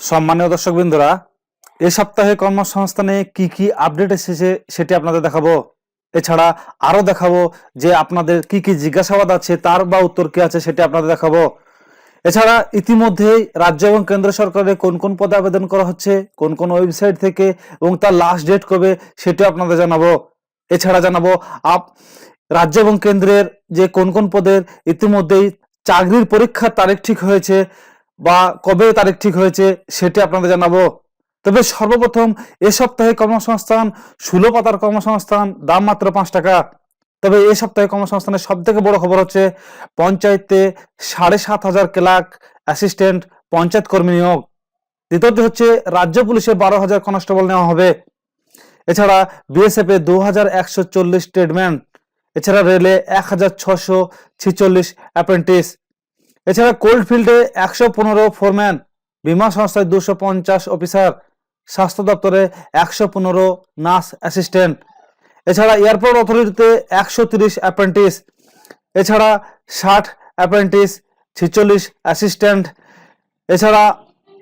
সম্মানীয় দর্শক বিন্দুরা এ সপ্তাহে কর্মসংস্থানে কি কি আপডেট এসেছে সেটি আপনাদের দেখাবো। এছাড়া আরও দেখাবো যে আপনাদের কি কি জিজ্ঞাসাবাদ আছে, তার বা উত্তর কি আছে সেটি আপনাদের দেখাবো। এছাড়া ইতিমধ্যেই রাজ্য এবং কেন্দ্র সরকারে কোন কোন পদে আবেদন করা হচ্ছে, কোন কোন ওয়েবসাইট থেকে এবং তার লাস্ট ডেট কবে সেটিও আপনাদের জানাব। এছাড়া জানাব, আপ, রাজ্য এবং কেন্দ্রের যে কোন কোন পদের ইতিমধ্যেই চাকরির পরীক্ষার তারিখ ঠিক হয়েছে বা কবে তারিখ ঠিক হয়েছে সেটি আপনাদের জানাব। তবে সর্বপ্রথম এ সপ্তাহে কর্মসংস্থান ষোলো পাতার কর্মসংস্থান, দাম মাত্র পাঁচ টাকা। তবে এ সপ্তাহে কর্মসংস্থানের সব থেকে বড় খবর হচ্ছে পঞ্চায়েতে সাড়ে সাত হাজার ক্লার্ক অ্যাসিস্ট্যান্ট পঞ্চায়েত কর্মী নিয়োগ। দ্বিতীয়টি হচ্ছে রাজ্য পুলিশে বারো হাজার কনস্টেবল নেওয়া হবে। এছাড়া বিএসএফ এ দু হাজার একশো চল্লিশ ট্রেডম্যান। এছাড়া রেলে এক হাজার ছশো ছিচল্লিশ অ্যাপ্রেন্টিস। এছাড়া কোল্ড ফিল্ডে একশো পনেরো ফোরম্যান, বিমা সংস্থায় দুশো পঞ্চাশ অফিসার, স্বাস্থ্য দপ্তরে একশো পনেরো নার্স অ্যাসিস্ট্যান্ট। এছাড়া এয়ারপোর্ট অথরিটিতে একশো তিরিশ অ্যাপ্রেন্টিস, এছাড়া ষাট অ্যাপ্রেন্টিস, ছিচল্লিশ অ্যাসিস্ট্যান্ট। এছাড়া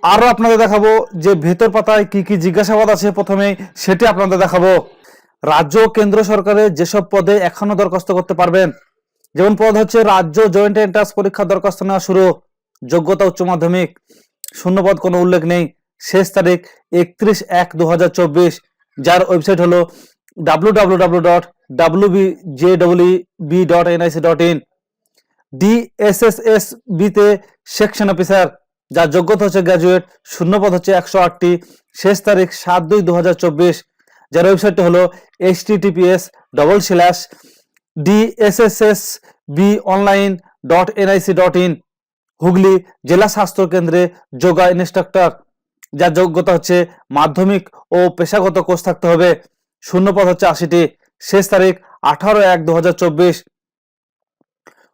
আরও আপনাদের দেখাবো যে ভেতর পাতায় কি কী জিজ্ঞাসাবাদ আছে প্রথমেই, সেটি আপনাদের দেখাবো। রাজ্য কেন্দ্র সরকারের যেসব পদে এখনও দরখাস্ত করতে পারবেন যেমন পদ হচ্ছে রাজ্য জয়েন্ট এন্ট্রান্স পরীক্ষার দরখাস্ত নেওয়া শুরু। যোগ্যতা উচ্চ মাধ্যমিক। শূন্যপদ কোনো উল্লেখ নেই। শেষ তারিখ একত্রিশ এক দু যার ওয়েবসাইট হলো W W W dot W B J W B dot NIC dot in DSSS বিতে সেকশন অফিসার যার যোগ্যতা হচ্ছে গ্র্যাজুয়েট শূন্যপদ হচ্ছে একশো আটটি। শেষ তারিখ সাত দুই দু হাজার চব্বিশ। যার ওয়েবসাইটটি হলো H TTPS double slash DSSS B online dot NIC dot in Hooghly জেলা স্বাস্থ্য কেন্দ্রে যোগা ইনস্ট্রাক্টর যার যোগ্যতা হচ্ছে মাধ্যমিক ও পেশাগত কোর্স থাকতে হবে। শূন্যপদ হচ্ছে আশিটি। শেষ তারিখ আঠারো এক দু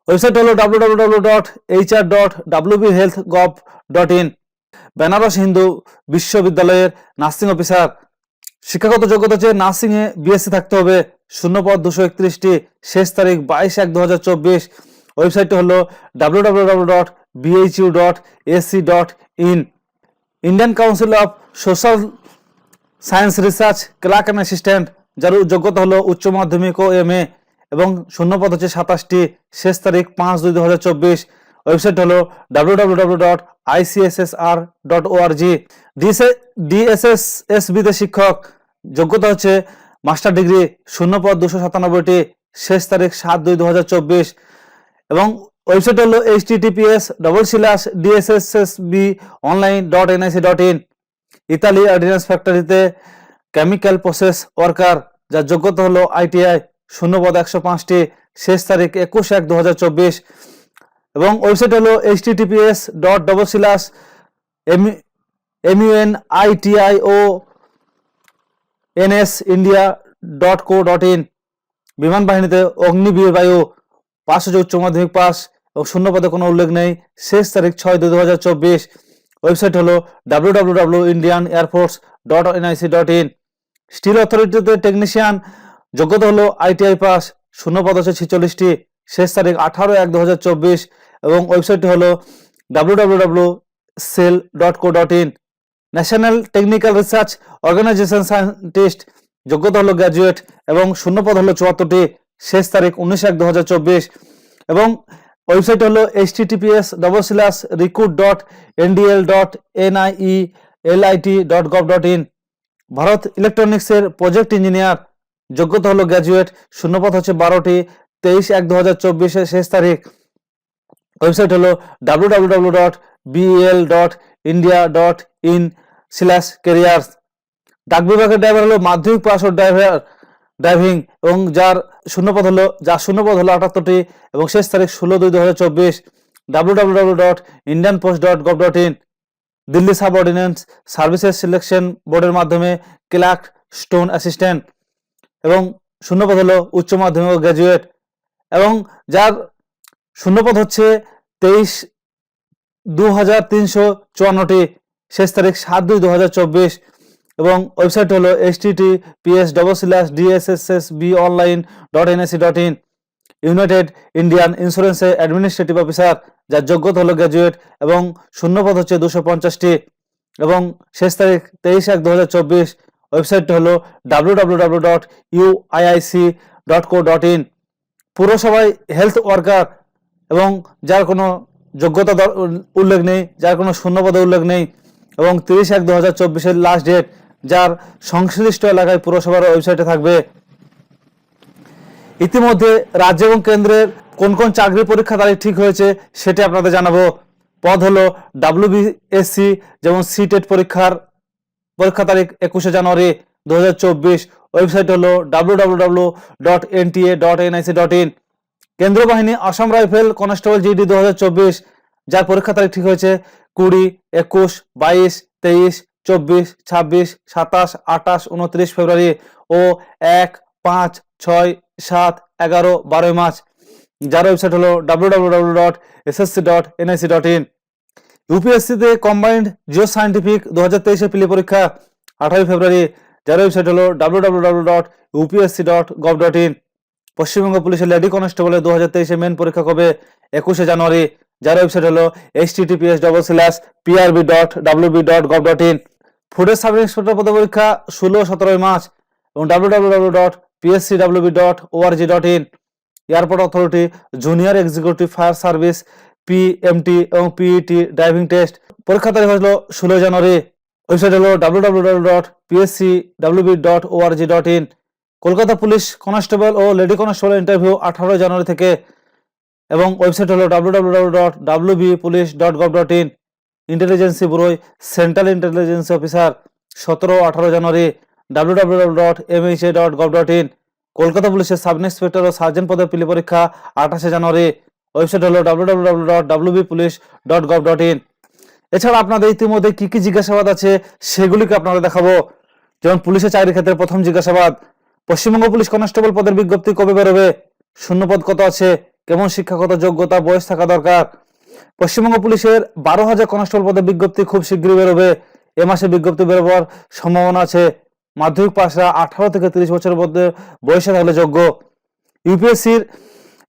ওয়েবসাইট হলো W W W dot HR dot W B health gov dot in Banaras Hindu বিশ্ববিদ্যালয়ের নার্সিং অফিসার। শিক্ষাগত যোগ্যতা হচ্ছে নার্সিং এ বিএসসি থাকতে হবে। শূন্য পদ দুশো একত্রিশটি। শেষ তারিখ বাইশ এক দু হাজার চব্বিশ। ওয়েবসাইটটি হলো W W W dot BHU dot AC dot in Indian Council of Social Science Research, clerk and assistant, যার যোগ্যতা হলো উচ্চ মাধ্যমিক ও এম এ এবং শূন্যপদ হচ্ছে সাতাশটি। শেষ তারিখ পাঁচ দুই দু ওয়েবসাইট হলো W W W dot dot শিক্ষক। যোগ্যতা হচ্ছে মাস্টার ডিগ্রি শূন্য পদ দুশো সাতানব্বইটি, শেষ তারিখ সাত দুই দু হাজার চব্বিশ। এবং ওয়েবসাইট হলো H TTPS double slash DSSSB online dot NIC dot in Italy ordnance ফ্যাক্টরিতে কেমিক্যাল প্রসেস ওয়ার্কার যার যোগ্যতা হলো আইটিআই শূন্য পদ একশো পাঁচটি, শেষ তারিখ একুশ এক দু এবং ওয়েবসাইট হলো H TTPS dot double slash MUN ITI O NS India dot co dot in বিমান বাহিনীতে অগ্নিবীর বায়ু পাঁচ হাজার উচ্চ মাধ্যমিক পাস এবং শূন্য পদে কোনো উল্লেখ নেই। শেষ তারিখ ছয় দুই দু হাজার চব্বিশ। ওয়েবসাইট হলো W W W Indian air force dot NIC dot in steel অথরিটিতে technician যোগ্যতা হলো আইটিআই পাস শূন্য পদ হচ্ছে ছেচল্লিশটি। শেষ তারিখ আঠারো এক এবং ওয়েবসাইটটি হলো W SAIL dot co dot in National Technical Research Organisation scientist যোগ্যতা হলো গ্র্যাজুয়েট এবং শূন্যপদ হলো চুয়াত্তরটি, শেষ তারিখ উনিশ এক দু এবং ওয়েবসাইট হলো H TTPS double slash recruit dot NDL dot NIE LIT dot gov dot in Bharat ইলেকট্রনিক্সের প্রজেক্ট ইঞ্জিনিয়ার, যোগ্যতা হলো গ্র্যাজুয়েট শূন্যপদ হচ্ছে বারোটি তেইশ এক দু হাজার চব্বিশের শেষ তারিখ। ওয়েবসাইট হলো W W W dot BL dot India dot in slash careers ডাক বিভাগের ড্রাইভার হলো মাধ্যমিক পাস ড্রাইভার ড্রাইভিং এবং যার শূন্যপদ হলো, যার শূন্যপদ হলো আটাত্তরটি এবং শেষ তারিখ ষোলো দুই দু হাজার চব্বিশ। W W W dot Indian post dot gov dot in Delhi sub ordinance services selection বোর্ডের মাধ্যমে ক্লার্ক স্টোন অ্যাসিস্ট্যান্ট এবং শূন্যপদ হলো উচ্চ মাধ্যমিক ও গ্র্যাজুয়েট এবং যার শূন্যপদ হচ্ছে তেইশ দু হাজার তিনশো চুয়ান্নটি, শেষ তারিখ সাত দুই দু হাজার চব্বিশ এবং ওয়েবসাইট হলো S T PS double slash DSSS B online dot NAC dot in United Indian ইন্স্যুরেন্সে administrative officer যার যোগ্যতা হলো গ্র্যাজুয়েট এবং শূন্যপদ হচ্ছে দুশো পঞ্চাশটি এবং শেষ তারিখ তেইশ এক দু হাজার চব্বিশ, ওয়েবসাইটটি হলো W W W dot U UIIC dot co dot in পুরসভায় health worker এবং যার কোনো যোগ্যতা উল্লেখ নেই, যার কোনো শূন্যপদে উল্লেখ নেই এবং তিরিশ এক দু হাজার চব্বিশের লাস্ট ডেট যার সংশ্লিষ্ট এলাকায় পুরসভার ওয়েবসাইটে থাকবে। ইতিমধ্যে রাজ্য এবং কেন্দ্রের কোন কোন চাকরি পরীক্ষা তারিখ ঠিক হয়েছে সেটি আপনাদের জানাব। পদ হলো ডাব্লিউবিএসসি যেমন সিটেট পরীক্ষার পরীক্ষা তারিখ একুশে জানুয়ারি দু হাজার চব্বিশ। ওয়েবসাইট হলো W dot NTA dot NIC dot in কেন্দ্রীয় বাহিনী আসাম রাইফেল কনস্টেবল জিডি দু হাজার চব্বিশ, যার পরীক্ষা তারিখ ঠিক হয়েছে কুড়ি, একুশ, বাইশ, তেইশ, চব্বিশ, ছাব্বিশ, সাতাশ, আঠাশ, উনত্রিশ ফেব্রুয়ারি ও এক, পাঁচ, ছয়, সাত, এগারো, বারোই মার্চ। যার ওয়েবসাইট হলো W W dot SSC dot NIC dot in ইউপিএসসিতে combined geo scientific দু হাজার তেইশের পিলি পরীক্ষা আঠারোই ফেব্রুয়ারি যার ওয়েবসাইট হলো W W W dot UPSC dot gov dot in Paschimbanga পুলিশের লেডি কনস্টেবলের দু হাজার তেইশে মেন পরীক্ষা কবে? একুশে জানুয়ারি। যার ওয়েবসাইট হলো H TTPS double slash PRB dot WB dot gov dot in ফুডের সাব ইন্সপেক্টর পদে পরীক্ষা ষোলো, সতেরোই মার্চ এবং W W W dot PSC WB dot ORG dot in airport authority junior executive fire service PMT এবং PET driving test পরীক্ষা তারিখ হলো ষোলো জানুয়ারি। ওয়েবসাইট হলো W W W dot PSC WB dot ORG dot in Kolkata police constable O lady constable interview আঠারো জানুয়ারি থেকে। এবং website হলো ডাব্লিউ ইন ইন্টেলিজেন্সি ব্যুরোয় সেন্ট্রাল ইন্টেলিজেন্সি অফিসার, সতেরো আঠারো January W W W dot MHA dot gov dot in Kolkata পুলিশের sub inspector ও sergeant পদের পিলি পরীক্ষা আঠাশে জানুয়ারি। ওয়েবসাইট হলো ডাব্লিউ এছাড়া আপনাদের ইতিমধ্যে কি কি জিজ্ঞাসাবাদ আছে সেগুলিকে আপনারা দেখাবো। যেমন পুলিশের চাকরির ক্ষেত্রে প্রথম জিজ্ঞাসাবাদ, পশ্চিমবঙ্গ পুলিশ কনস্টেবল পদের বিজ্ঞপ্তি কবে বেরোবে, শূন্যপদ কত আছে, কেমন শিক্ষাগত যোগ্যতা, বয়স থাকা দরকার। পশ্চিমবঙ্গ পুলিশের বারো হাজার কনস্টেবল পদের বিজ্ঞপ্তি খুব শীঘ্রই বেরোবে। এ মাসে বিজ্ঞপ্তি বেরোবার সম্ভাবনা আছে। মাধ্যমিক পাশরা আঠারো থেকে তিরিশ বছরের মধ্যে বয়সে থাকলে যোগ্য। ইউপিএসসির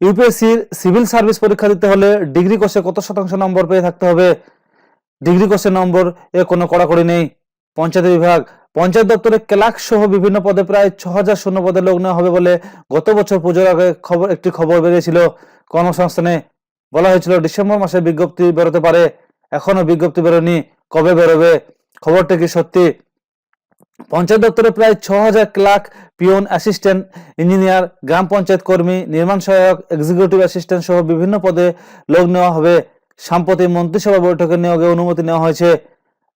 ইউপিএসসির সিভিল সার্ভিস পরীক্ষা দিতে হলে ডিগ্রি কোর্সে কত শতাংশ নম্বর পেয়ে থাকতে হবে? ডিগ্রি কোর্সের নম্বর এ কোনো কড়াকড়ি নেই। পঞ্চায়েত বিভাগ, পঞ্চায়েত দপ্তরে ক্লার্ক সহ বিভিন্ন পদে প্রায় ছ হাজার শূন্য পদে লোক নেওয়া হবে বলে গত বছর পুজোর আগে খবর একটি খবর বেরিয়েছিল। কর্মসংস্থানে বলা হয়েছিল, ডিসেম্বর মাসে বিজ্ঞপ্তি বেরোতে পারে। এখনও বিজ্ঞপ্তি বেরোনি কবে বেরোবে? খবরটা কি সত্যি? পঞ্চায়েত দপ্তরে প্রায় ছ হাজার ক্লার্ক পিওন অ্যাসিস্ট্যান্ট ইঞ্জিনিয়ার, গ্রাম পঞ্চায়েত কর্মী, নির্মাণ সহায়ক, এক্সিকিউটিভ অ্যাসিস্ট্যান্ট সহ বিভিন্ন পদে লোক নেওয়া হবে। সাম্প্রতিক মন্ত্রিসভা বৈঠকে নিয়োগে অনুমতি নেওয়া হয়েছে।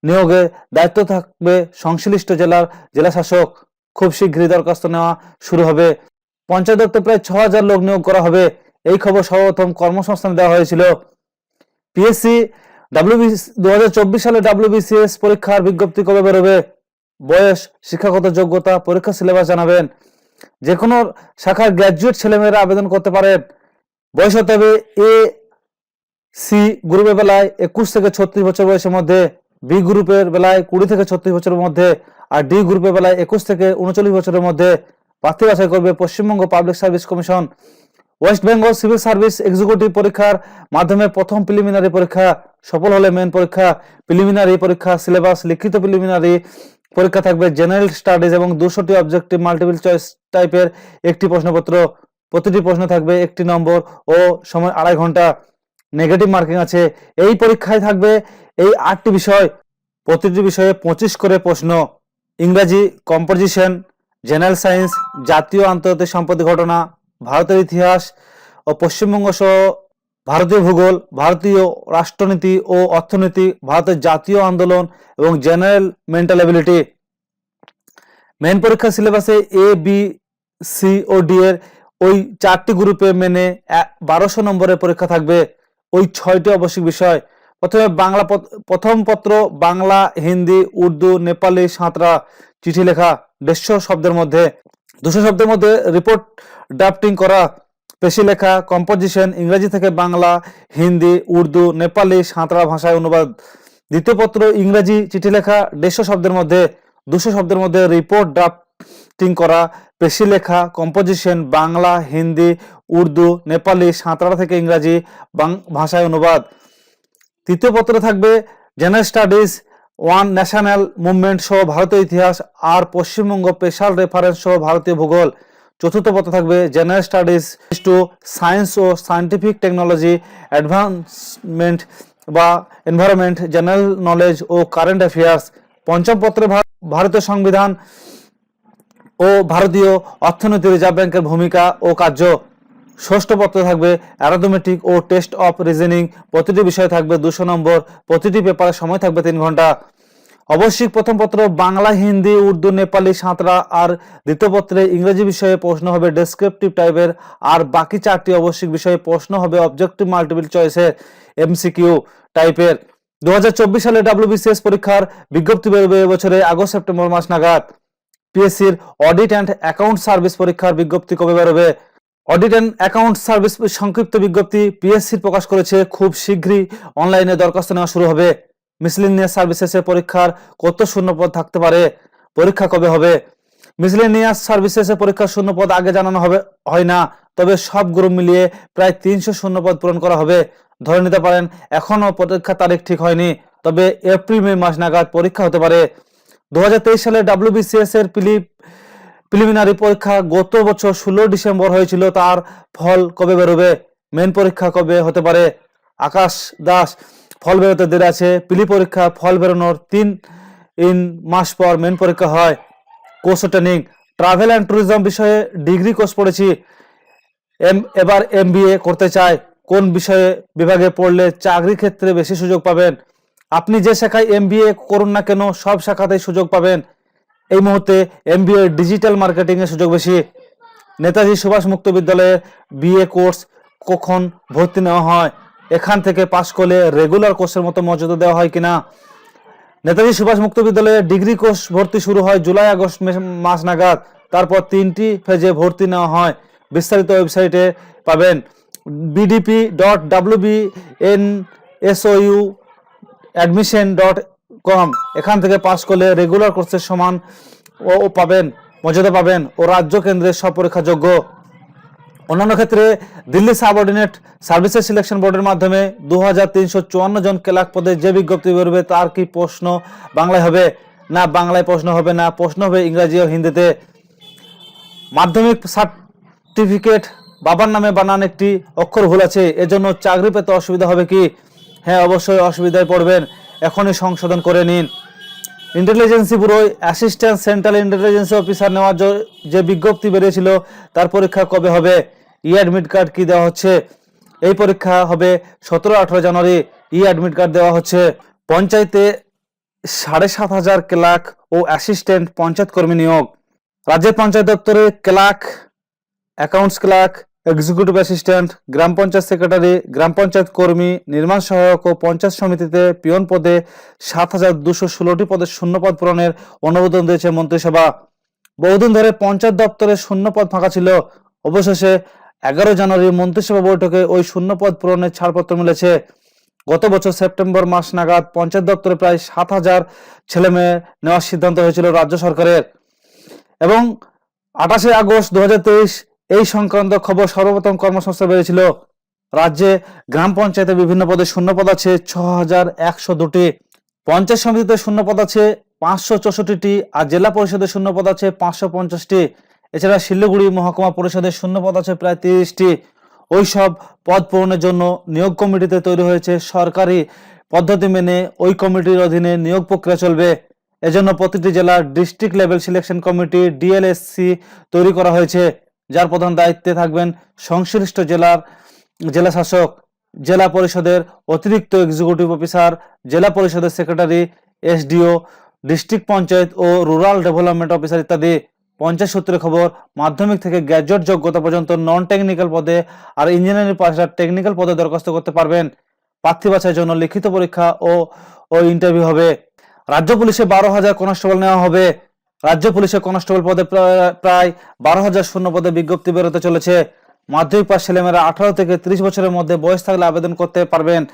নিয়োগে দায়িত্ব থাকবে সংশ্লিষ্ট জেলার জেলা শাসক খুব শীঘ্রই দরখাস্ত নেওয়া শুরু হবে। পঞ্চায়েত দপ্তর প্রায় ছ হাজার লোক নিয়োগ করা হবে। এই খবর সর্বপ্রথম কর্মসংস্থান দেওয়া হয়েছিল। পিএসসি ডাব্লিউবি দু হাজার চব্বিশ সালে ডাব্লিউবিসিএস পরীক্ষার বিজ্ঞপ্তি কবে বেরোবে? বয়স, শিক্ষাগত যোগ্যতা, পরীক্ষা সিলেবাস জানাবেন। যে কোনো শাখার গ্র্যাজুয়েট ছেলেমেয়েরা আবেদন করতে পারেন। বয়স হতে হবে এ সি গ্রুপের বেলায় একুশ থেকে ছত্রিশ বছর বয়সের মধ্যে, বি গ্রুপের বেলায় কুড়ি থেকে ছত্রিশ বছরের মধ্যে আর ডি গ্রুপের বেলায় একুশ থেকে উনচল্লিশ বছরের মধ্যে প্রার্থী বাছাই করবে Paschimbanga Public Service Commission West Bengal Civil Service Executive পরীক্ষার মাধ্যমে প্রথম প্রিলিমিনারি পরীক্ষা, সফল হলে মেন পরীক্ষা। প্রিলিমিনারি পরীক্ষা সিলেবাস লিখিত প্রিলিমিনারি পরীক্ষা থাকবে জেনারেল স্টাডিজ এবং দুশোটি অবজেক্টিভ মাল্টিপল চয়েস টাইপের একটি প্রশ্নপত্র। প্রতিটি প্রশ্ন থাকবে একটি নম্বর ও সময় আড়াই ঘণ্টা। নেগেটিভ মার্কিং আছে। এই পরীক্ষায় থাকবে এই আটটি বিষয়, প্রতিটি বিষয়ে পঁচিশ করে প্রশ্ন। ইংরাজি কম্পোজিশন জেনারেল সায়েন্স জাতীয় আন্তর্জাতিক সাম্প্রতিক ঘটনা, ভারতের ইতিহাস ও পশ্চিমবঙ্গ সহ ভারতীয় ভূগোল, ভারতীয় রাষ্ট্রনীতি ও অর্থনীতি, ভারতের জাতীয় আন্দোলন এবং জেনারেল মেন্টাল এবিলিটি মেন পরীক্ষা সিলেবাসে এ বি সি ও ডি এর ওই চারটি গ্রুপে মেনে বারোশো নম্বরের পরীক্ষা থাকবে। ওই ছয়টি আবশ্যিক বিষয়। প্রথমে বাংলা প্রথম পত্র বাংলা, হিন্দি, উর্দু, নেপালি, সাঁতরা, চিঠি লেখা, দেড়শো শব্দের মধ্যে। দুশো শব্দের মধ্যে রিপোর্ট ড্রাফটিং করা, পেশি লেখা কম্পোজিশন ইংরেজি থেকে বাংলা, হিন্দি, উর্দু, নেপালি, সাঁতরা ভাষায় অনুবাদ। দ্বিতীয় পত্র ইংরেজি, চিঠি লেখা, দেড়শো শব্দের মধ্যে। দুশো শব্দের মধ্যে রিপোর্ট ড্রাফটিং করা পেশি লেখা কম্পোজিশন বাংলা, হিন্দি, উর্দু, নেপালি সাঁতরা থেকে ইংরাজি ভাষায় অনুবাদ। তৃতীয় পত্রে থাকবে general studies one national movement সহ ভারতীয় ইতিহাস আর পশ্চিমবঙ্গ স্পেশাল রেফারেন্স সহ ভারতীয় ভূগোল। চতুর্থ পথে থাকবে জেনারেল স্টাডিজ টু সায়েন্স ও সায়েন্টিফিক টেকনোলজি অ্যাডভান্সমেন্ট বা এনভায়রনমেন্ট জেনারেল নলেজ ও কারেন্ট অ্যাফেয়ার্স পঞ্চম পত্রে ভারতীয় সংবিধান ও ভারতীয় অর্থনীতি রিজার্ভ ব্যাংকের ভূমিকা ও কার্য ষষ্ঠ পত্রে থাকবে অ্যারোথমেটিক ও টেস্ট অফ রিজনিং। প্রতিটি বিষয়ে থাকবে দুশো নম্বর। প্রতিটি পেপারে সময় থাকবে তিন ঘণ্টা। অবশ্যই প্রথম পত্র বাংলা, হিন্দি, উর্দু, নেপালি, সাঁতরা আর দ্বিতীয় পত্রে ইংরেজি বিষয়ে প্রশ্ন হবে ডেসক্রিপটিভ টাইপের আর বাকি চারটি আবশ্যিক বিষয়ে প্রশ্ন হবে অবজেক্টিভ মাল্টিপল চয়েসের এমসিকিউ টাইপের দু হাজার চব্বিশ সালে ডাব্লিউবিসিএস পরীক্ষার বিজ্ঞপ্তি বেরোবে এবছরে আগস্ট, সেপ্টেম্বর মাস নাগাদ। পিএসসির অডিট অ্যান্ড অ্যাকাউন্ট সার্ভিস পরীক্ষার বিজ্ঞপ্তি কবে বেরোবে? অডিট অ্যান্ড অ্যাকাউন্ট সার্ভিস সংক্ষিপ্ত বিজ্ঞপ্তি পিএসসির প্রকাশ করেছে খুব শীঘ্রই। অনলাইনে দরখাস্ত নেওয়া শুরু হবে। মিসলিনিয়াস সার্ভিসেসের পরীক্ষার কত শূন্যপদ থাকতে পারে? পরীক্ষা কবে হবে? মিসলেনিয়াস সার্ভিসেসের পরীক্ষার শূন্যপদ আগে জানানো হবে, হয় না। তবে সব গ্রুপ মিলিয়ে প্রায় তিনশো শূন্যপদ পূরণ করা হবে। ধরে নিতে পারেন এখনও পরীক্ষা তারিখ ঠিক হয়নি। তবে এপ্রিল মে মাস নাগাদ পরীক্ষা হতে পারে। দু হাজার তেইশ সালে ডাব্লিউবিসিএস এর প্রিলি, প্রিলিমিনারি পরীক্ষা গত বছর ষোলো ডিসেম্বর হয়েছিল। তার ফল কবে বেরোবে? মেন পরীক্ষা কবে হতে পারে? আকাশ দাস, ফল বেরোতে দেরি আছে। পিলি পরীক্ষা ফল বেরোনোর তিন ইন মাস পর মেন পরীক্ষা হয়। Course training, travel and tourism বিষয়ে ডিগ্রি কোর্স পড়েছি। এম, এবার এম করতে চায়। কোন বিষয়ে বিভাগে পড়লে চাকরি ক্ষেত্রে বেশি সুযোগ পাবেন? আপনি যে শাখায় এম করুন না কেন, সব শাখাতেই সুযোগ পাবেন। এই মুহূর্তে এম ডিজিটাল মার্কেটিং এর সুযোগ বেশি। নেতাজি সুভাষ মুক্ত বিদ্যালয়ে বিএ কোর্স কখন ভর্তি নেওয়া হয়? এখান থেকে পাশ করলে রেগুলার কোর্সের মতো মর্যাদা দেওয়া হয় কিনা? নেতাজি সুভাষ মুক্ত বিদ্যালয়ে ডিগ্রি কোর্স ভর্তি শুরু হয় জুলাই আগস্ট মাস নাগাদ। তারপর তিনটি ফেজে ভর্তি নেওয়া হয়। বিস্তারিত ওয়েবসাইটে পাবেন। BDP dot WB N SOU admission dot com এখান থেকে পাস করলে রেগুলার কোর্সের সমান ও পাবেন, মর্যাদা পাবেন ও রাজ্য কেন্দ্রের সব পরীক্ষাযোগ্য অন্যান্য ক্ষেত্রে দিল্লি সাবঅর্ডিনেট সার্ভিসেস সিলেকশন বোর্ডের মাধ্যমে দু হাজার তিনশো চুয়ান্ন জন ক্লার্ক পদে যে বিজ্ঞপ্তি বেরোবে তার কি প্রশ্ন বাংলায় হবে? না, বাংলায় প্রশ্ন হবে না, প্রশ্ন হবে ইংরাজি ও হিন্দিতে। মাধ্যমিক সার্টিফিকেট বাবার নামে বানান একটি অক্ষর ভুল আছে, এজন্য চাকরি পেতে অসুবিধা হবে কি? হ্যাঁ অবশ্যই অসুবিধায় পড়বেন। এখনই সংশোধন করে নিন। ইন্টেলিজেন্সি ব্যুরোয় অ্যাসিস্ট্যান্ট সেন্ট্রাল ইন্টেলিজেন্সি অফিসার নেওয়ার যে বিজ্ঞপ্তি বেরিয়েছিল, তার পরীক্ষা কবে হবে? ই অ্যাডমিট কার্ড কি দেওয়া হচ্ছে? এই পরীক্ষা হবে সতেরো আঠেরো জানুয়ারি। ই অ্যাডমিট কার্ড দেওয়া হচ্ছে। পঞ্চায়েতে সাড়ে সাত হাজার ক্লার্ক ও অ্যাসিস্ট্যান্ট পঞ্চায়েত কর্মী নিয়োগ। রাজ্যের পঞ্চায়েত দপ্তরে clerk, accounts clerk executive assistant গ্রাম পঞ্চায়েত সেক্রেটারি গ্রাম পঞ্চায়েত কর্মী নির্মাণ সহায়ক ও পঞ্চায়েত সমিতিতে পিয়ন পদে সাত হাজার দুশো ষোলোটি পদের শূন্যপদ পূরণের অনুমোদন দিয়েছে মন্ত্রিসভা। বহুদিন ধরে পঞ্চায়েত দপ্তরে শূন্যপদ ফাঁকা ছিল। অবশেষে এগারো জানুয়ারি মন্ত্রিসভা বৈঠকে ওই শূন্যপদ পূরণের ছাড়পত্র মিলেছে। গত বছর সেপ্টেম্বর মাস নাগাদ পঞ্চায়েত দপ্তরে প্রায় সাত হাজার ছেলে মেয়ে নেওয়ার সিদ্ধান্ত হয়েছিল রাজ্য সরকারের। এবং আঠাশে আগস্ট দু হাজার তেইশ এই সংক্রান্ত খবর সর্বপ্রথম কর্মসংস্থা বেরিয়েছিল রাজ্যে গ্রাম পঞ্চায়েতে বিভিন্ন পদে শূন্য পদ আছে ছ হাজার একশো দুটি। পঞ্চায়েত সমিতিতে শূন্য পদ আছে, পাঁচশো চৌষট্টিটি। আর জেলা পরিষদের শূন্য পদ আছে, পাঁচশো পঞ্চাশটি। এছাড়া শিলিগুড়ি মহকুমা পরিষদের শূন্য পদ আছে, প্রায় তিরিশটি। ওই সব পদ পূরণের জন্য নিয়োগ কমিটিতে তৈরি হয়েছে সরকারি পদ্ধতি মেনে ওই কমিটির অধীনে নিয়োগ প্রক্রিয়া চলবে। এজন্য প্রতিটি জেলার district level selection committee, DLSC, তৈরি করা হয়েছে। যার প্রধান দায়িত্বে থাকবেন সংশ্লিষ্ট জেলার জেলা শাসক, জেলা পরিষদের অতিরিক্ত এক্সিকিউটিভ অফিসার জেলা পরিষদের সেক্রেটারি এসডিও ডিস্ট্রিক্ট পঞ্চায়েত ও রুরাল ডেভেলপমেন্ট অফিসার ইত্যাদি। পঞ্চায়েত সূত্রে খবর, মাধ্যমিক থেকে গ্র্যাজুয়েট যোগ্যতা পর্যন্ত নন টেকনিক্যাল পদে আর ইঞ্জিনিয়ারিং পাশে টেকনিক্যাল পদে দরখাস্ত করতে পারবেন। প্রার্থী বাছাইয়ের জন্য লিখিত পরীক্ষা ও ও ইন্টারভিউ হবে। রাজ্য পুলিশে বারো হাজার কনস্টেবল নেওয়া হবে। রাজ্য পুলিশে কনস্টেবল পদে প্রায়- প্রায় বারো হাজার শূন্য পদে বিজ্ঞপ্তি বেরোতে চলেছে। মাধ্যমিক পাশ ছেলেমেয়েরা আঠারো থেকে ত্রিশ বছরের মধ্যে বয়স থাকলে আবেদন করতে পারবেন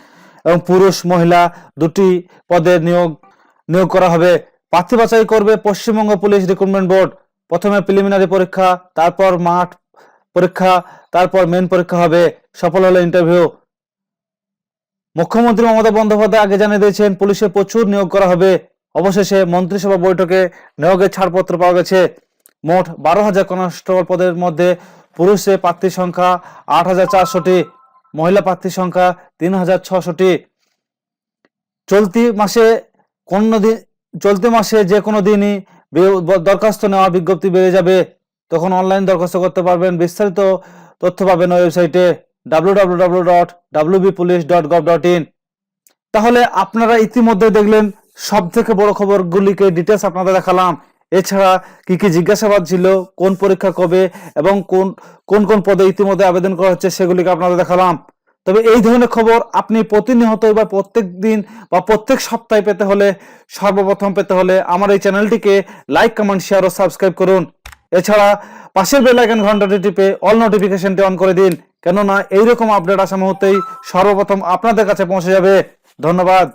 এবং পুরুষ, মহিলা দুটি পদে নিয়োগ নিয়োগ করা হবে। প্রার্থী বাছাই করবে পশ্চিমবঙ্গ পুলিশ রিক্রুটমেন্ট বোর্ড। প্রথমে প্রিলিমিনারি পরীক্ষা, তারপর মাঠ পরীক্ষা, তারপর মেন পরীক্ষা হবে। সফল হলে ইন্টারভিউ। মুখ্যমন্ত্রী মমতা বন্দ্যোপাধ্যায় আগে জানিয়ে দিয়েছেন, পুলিশে প্রচুর নিয়োগ করা হবে। অবশেষে মন্ত্রিসভা বৈঠকে নিয়োগের ছাড়পত্র পাওয়া গেছে। মোট বারো হাজার কনস্টেবল পদের মধ্যে পুরুষে প্রার্থীর সংখ্যা আট হাজার চারশোটি, মহিলা প্রার্থীর সংখ্যা তিন হাজার ছশোটি। চলতি মাসে কোন দিন চলতি মাসে যে কোনো দিনই দরখাস্ত নেওয়া বিজ্ঞপ্তি বেড়ে যাবে। তখন অনলাইন দরখাস্ত করতে পারবেন। বিস্তারিত তথ্য পাবেন ওয়েবসাইটে W dot dot dot in. তাহলে আপনারা ইতিমধ্যে দেখলেন সব থেকে বড় খবরগুলিকে ডিটেলস আপনাদের দেখালাম। এছাড়া কি কি জিজ্ঞাসাবাদ ছিল, কোন পরীক্ষা কবে, এবং কোন কোন কোন পদে ইতিমধ্যে আবেদন করা হচ্ছে সেগুলিকে আপনাদের দেখালাম। তবে এই ধরনের খবর আপনি প্রতিনিয়ত বা প্রত্যেক দিন বা প্রত্যেক সপ্তাহে পেতে হলে, সর্বপ্রথম পেতে হলে আমার এই চ্যানেলটিকে লাইক কমেন্ট শেয়ার ও সাবস্ক্রাইব করুন। এছাড়া পাশের বেল ঘন্টাটি টিপে অল নোটিফিকেশনটি অন করে দিন, কেননা এইরকম আপডেট আসা মুহূর্তেই সর্বপ্রথম আপনাদের কাছে পৌঁছে যাবে। ধন্যবাদ।